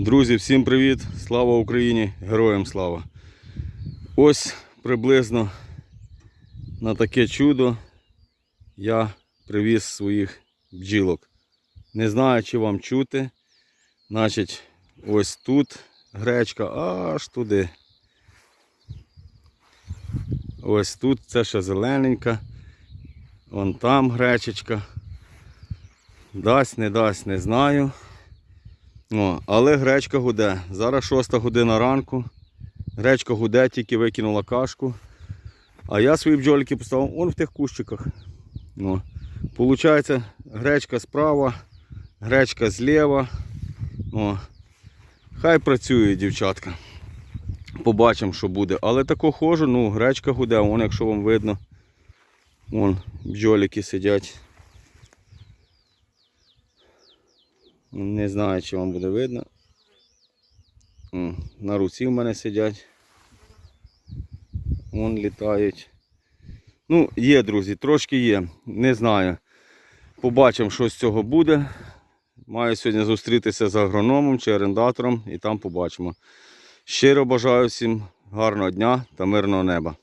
Друзі, всім привіт! Слава Україні! Героям слава! Ось приблизно на таке чудо я привіз своїх бджілок. Не знаю, чи вам чути. Значить, ось тут гречка аж туди. Ось тут це ще зелененька. Вон там гречечка. Дасть, не дасть, не знаю. О, але гречка гуде. Зараз 6 година ранку. Гречка гуде, тільки викинула кашку. А я свої бджолики поставив он в тих кущиках. О. Получається, гречка справа, гречка зліва. О. Хай працює, дівчатка. Побачимо, що буде. Але тако хожу, ну, гречка гуде, вон, якщо вам видно. Вон бджолики сидять. Не знаю, чи вам буде видно. На руці в мене сидять. Вон літають. Ну, є, друзі, трошки є. Не знаю. Побачимо, що з цього буде. Маю сьогодні зустрітися з агрономом чи орендатором і там побачимо. Щиро бажаю всім гарного дня та мирного неба.